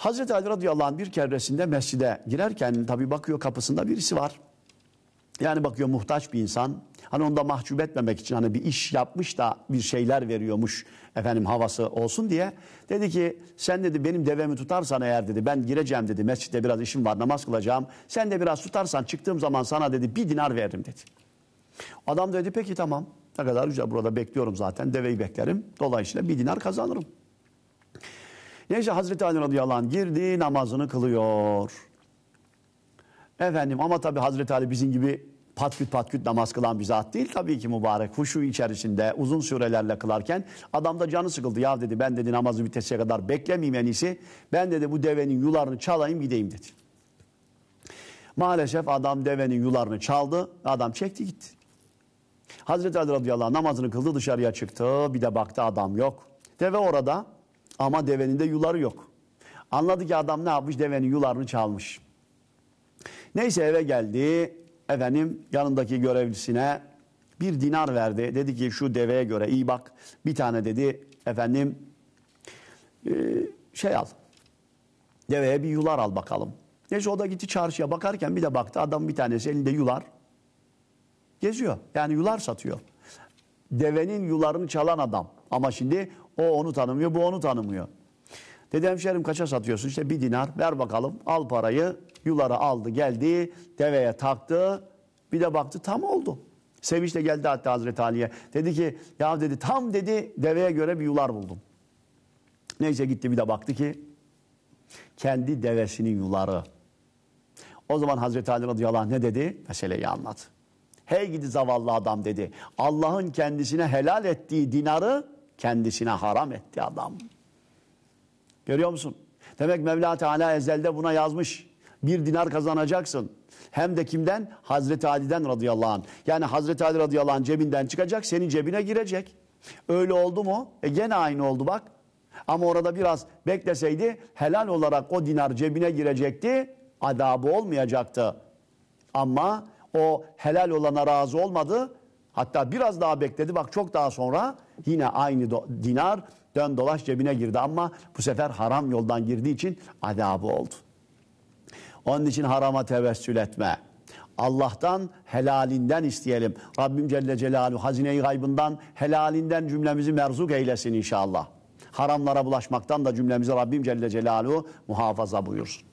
Hazreti Ali radıyallahu anh bir keresinde mescide girerken tabi bakıyor kapısında birisi var. Yani bakıyor muhtaç bir insan. Hani onda mahcup etmemek için hani bir iş yapmış da bir şeyler veriyormuş efendim havası olsun diye. Dedi ki sen dedi benim devemi tutarsan eğer dedi ben gireceğim dedi mescitte biraz işim var namaz kılacağım. Sen de biraz tutarsan çıktığım zaman sana dedi bir dinar veririm dedi. Adam dedi peki tamam ne kadar güzel burada bekliyorum zaten deveyi beklerim. Dolayısıyla bir dinar kazanırım. Neyse Hazreti Ali radıyallahu anh girdi namazını kılıyor. Efendim ama tabii Hazreti Ali bizim gibi patküt patküt namaz kılan bir zat değil tabii ki mübarek. Huşu içerisinde uzun sürelerle kılarken adam da canı sıkıldı. Ya dedi ben dedi namazı bitesiye kadar beklemeyeyim en iyisi. Ben dedi bu devenin yularını çalayım gideyim dedi. Maalesef adam devenin yularını çaldı. Adam çekti gitti. Hazreti Ali radıyallahu anh namazını kıldı dışarıya çıktı. Bir de baktı adam yok. Deve orada ama devenin de yuları yok. Anladı ki adam ne yapmış devenin yularını çalmış. Neyse eve geldi. Efendim yanındaki görevlisine bir dinar verdi. Dedi ki şu deveye göre iyi bak. Bir tane dedi efendim e, şey al. Deveye bir yular al bakalım. Neyse o da gitti çarşıya bakarken bir de baktı adam bir tanesi elinde yular geziyor. Yani yular satıyor. Devenin yularını çalan adam. Ama şimdi o onu tanımıyor, bu onu tanımıyor. Dedi hemşerim kaça satıyorsun? İşte bir dinar ver bakalım. Al parayı. Yuları aldı geldi. Deveye taktı. Bir de baktı tam oldu. Sevinçle geldi hatta Hazreti Ali'ye. Dedi ki ya dedi tam dedi deveye göre bir yular buldum. Neyse gitti bir de baktı ki kendi devesinin yuları. O zaman Hazreti Ali radıyallahu anh ne dedi? Meseleyi anlat. Hey gidi zavallı adam dedi. Allah'ın kendisine helal ettiği dinarı kendisine haram etti adam. Görüyor musun? Demek Mevla Teala ezelde buna yazmış. Bir dinar kazanacaksın. Hem de kimden? Hazreti Ali'den radıyallahu anh. Yani Hazreti Ali radıyallahu anh cebinden çıkacak, senin cebine girecek. Öyle oldu mu? E gene aynı oldu bak. Ama orada biraz bekleseydi helal olarak o dinar cebine girecekti. Adabı olmayacaktı. Ama o helal olana razı olmadı. Hatta biraz daha bekledi. Bak çok daha sonra yine aynı dinar dön dolaş cebine girdi ama bu sefer haram yoldan girdiği için adabı oldu. Onun için harama tevessül etme. Allah'tan helalinden isteyelim. Rabbim Celle Celaluhu hazine-i gaybından helalinden cümlemizi merzuk eylesin inşallah. Haramlara bulaşmaktan da cümlemizi Rabbim Celle Celaluhu muhafaza buyursun.